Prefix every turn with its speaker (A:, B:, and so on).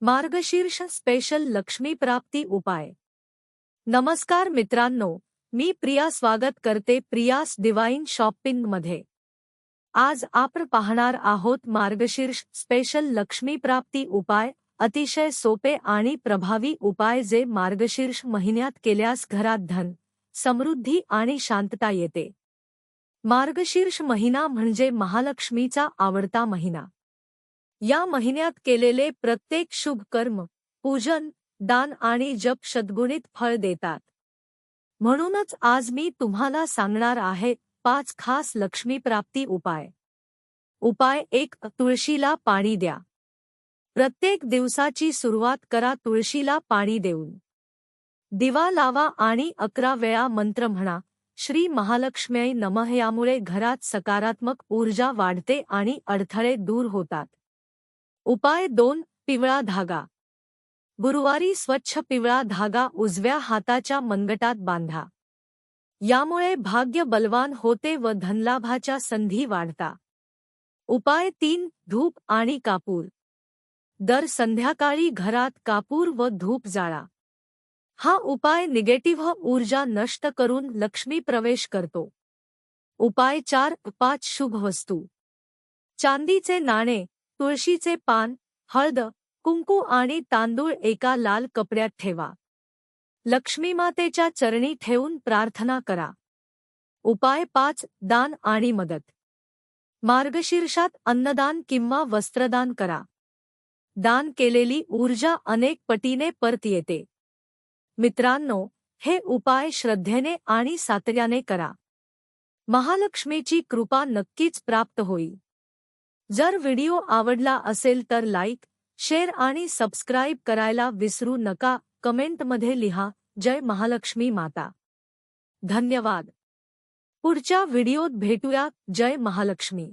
A: मार्गशीर्ष special Lakshmi प्राप्ती उपाय. नमस्कार मित्रांनो मी प्रिया स्वागत करते प्रियास डिवाइन शॉपिंगमध्ये. आज आपण पाहणार आहोत मार्गशीर्ष स्पेशल लक्ष्मी प्राप्ती उपाय अतिशय सोपे आणि प्रभावी उपाय जे मार्गशीर्ष महिन्यात केल्यास घरात धन समृद्धी आणि शांतता येते. मार्गशीर्ष महिना म्हणजे महालक्ष्मीचा आवडता महिना. या महिन्यात केलेले प्रत्येक शुभ कर्म पूजन दान आणि जप सद्गुणित फळ देतात. म्हणूनच आज मी तुम्हाला सांगणार आहे पाच खास लक्ष्मीप्राप्ती उपाय. उपाय एक तुळशीला पाणी द्या. प्रत्येक दिवसाची सुरुवात करा तुळशीला पाणी देऊन. दिवा लावा आणि अकरा वेळा मंत्र म्हणा श्री महालक्ष्मी नमः यामुळे घरात सकारात्मक ऊर्जा वाढते आणि अडथळे दूर होतात. उपाय दोन पिवळा धागा. गुरुवारी स्वच्छ पिवळा धागा उजव्या हाताच्या मनगटात बांधा. यामुळे भाग्य बलवान होते व धनलाभाच्या संधी वाढता. उपाय तीन धूप आणि कापूर. दर संध्याकाळी घरात कापूर व धूप जाळा. हा उपाय निगेटिव्ह ऊर्जा नष्ट करून लक्ष्मी प्रवेश करतो. उपाय चार पाच शुभ वस्तू. चांदीचे नाणे तुळशीचे पान हळद कुंकू आणि तांदूळ एका लाल कपड्यात ठेवा. लक्ष्मीमातेच्या चरणी ठेवून प्रार्थना करा. उपाय पाच दान आणि मदत. मार्गशीर्षात अन्नदान किंवा वस्त्रदान करा. दान केलेली ऊर्जा अनेक पटीने परत येते. मित्रांनो हे उपाय श्रद्धेने आणि सातर्याने करा. महालक्ष्मीची कृपा नक्कीच प्राप्त होईल. जर वीडियो आवडला असेल तर लाईक, शेअर आणि सबस्क्राईब करायला विसरू नका. कमेंट कमेंटमध्ये लिहा, जय महालक्ष्मी माता. धन्यवाद. पुढच्या व्हिडिओत भेटूया. जय महालक्ष्मी.